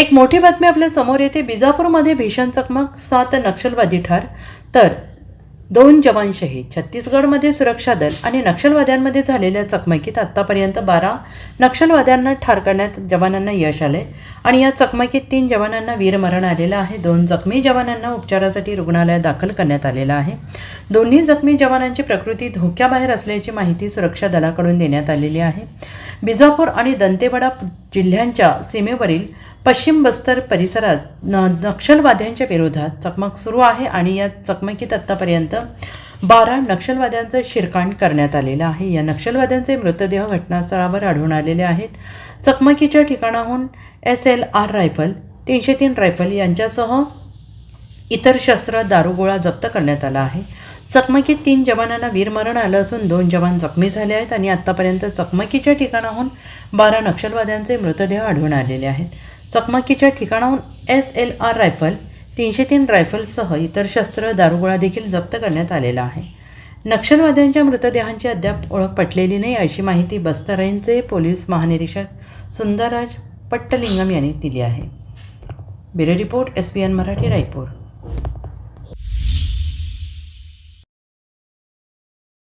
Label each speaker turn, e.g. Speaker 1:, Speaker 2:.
Speaker 1: एक मोठी बातमी आपल्यासमोर येते. बिजापूरमध्ये भीषण चकमक सात नक्षलवादी ठार. तर दोन जवान शहीद छत्तीसगडमध्ये सुरक्षा दल आणि नक्षलवाद्यांमध्ये झालेल्या चकमकीत आत्तापर्यंत बारा नक्षलवाद्यांना ठार करण्यात जवानांना यश आले आणि या चकमकीत तीन जवानांना वीरमरण आलेलं आहे. दोन जखमी जवानांना उपचारासाठी रुग्णालयात दाखल करण्यात आलेलं आहे. दोन्ही जखमी जवानांची प्रकृती धोक्याबाहेर असल्याची माहिती सुरक्षा दलाकडून देण्यात आलेली आहे. बिजापूर आणि दंतेवाडा जिल्ह्यांच्या सीमेवरील पश्चिम बस्तर परिसरात न नक्षलवाद्यांच्या विरोधात चकमक सुरू आहे आणि या चकमकीत आत्तापर्यंत बारा नक्षलवाद्यांचं शिरकाण करण्यात आलेलं आहे. या नक्षलवाद्यांचे मृतदेह घटनास्थळावर आढळून आलेले आहेत. चकमकीच्या ठिकाणाहून एस एल आर रायफल तीनशे तीन रायफल यांच्यासह इतर शस्त्र दारुगोळा जप्त करण्यात आला आहे. चकमकीत तीन जवानांना वीरमरण आलं असून दोन जवान जखमी झाले आहेत आणि आत्तापर्यंत चकमकीच्या ठिकाणाहून बारा नक्षलवाद्यांचे मृतदेह आढळून आलेले आहेत. चकमकीच्या ठिकाणाहून एस एल आर रायफल तीनशे तीन रायफलसह इतर शस्त्र दारुगोळा देखील जप्त करण्यात आलेला आहे. नक्षलवाद्यांच्या मृतदेहांची अद्याप ओळख पटलेली नाही अशी माहिती बस्तरांचे पोलीस महानिरीक्षक सुंदरराज पट्टलिंगम यांनी दिली आहे. Bureau report S P N Marathi Raipur.